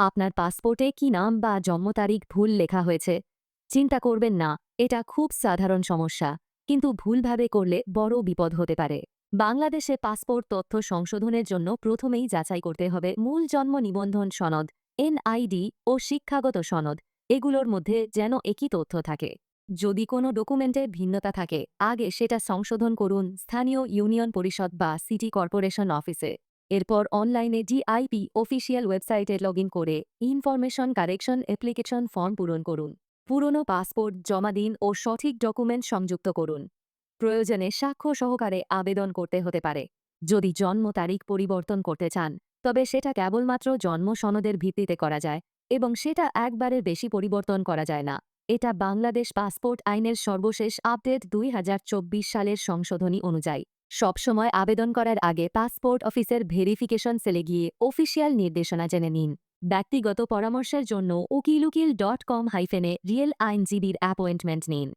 আপনার পাসপোর্টে কি নাম বা জন্ম তারিখ ভুল লেখা হয়েছে? চিন্তা করবেন না, এটা খুব সাধারণ সমস্যা, কিন্তু ভুলভাবে করলে বড় বিপদ হতে পারে। বাংলাদেশে পাসপোর্ট তথ্য সংশোধনের জন্য প্রথমেই যাচাই করতে হবে মূল জন্ম নিবন্ধন সনদ, এনআইডি ও শিক্ষাগত সনদ, এগুলোর মধ্যে যেন একই তথ্য থাকে। যদি কোনো ডকুমেন্টে ভিন্নতা থাকে, আগে সেটা সংশোধন করুন স্থানীয় ইউনিয়ন পরিষদ বা সিটি কর্পোরেশন অফিসে। এরপর অনলাইনে ডিআইপি অফিসিয়াল ওয়েবসাইটে লগ করে ইনফরমেশন কারেকশন অ্যাপ্লিকেশন ফর্ম পূরণ করুন। পুরনো পাসপোর্ট, জমা দিন ও সঠিক ডকুমেন্ট সংযুক্ত করুন। প্রয়োজনে সাক্ষ্য সহকারে আবেদন করতে হতে পারে। যদি জন্ম তারিখ পরিবর্তন করতে চান, তবে সেটা কেবলমাত্র জন্ম সনদের ভিত্তিতে করা যায় এবং সেটা একবারের বেশি পরিবর্তন করা যায় না। এটা বাংলাদেশ পাসপোর্ট আইনের সর্বশেষ আপডেট দুই হাজার চব্বিশ সালের সংশোধনী অনুযায়ী। সবসময় আবেদন করার আগে পাসপোর্ট অফিসের ভেরিফিকেশন সেলে গিয়ে অফিসিয়াল নির্দেশনা জেনে নিন। ব্যক্তিগত পরামর্শের জন্য উকিল ডট কম হাইফেনে রিয়েল আইনজীবীর অ্যাপয়েন্টমেন্ট নিন।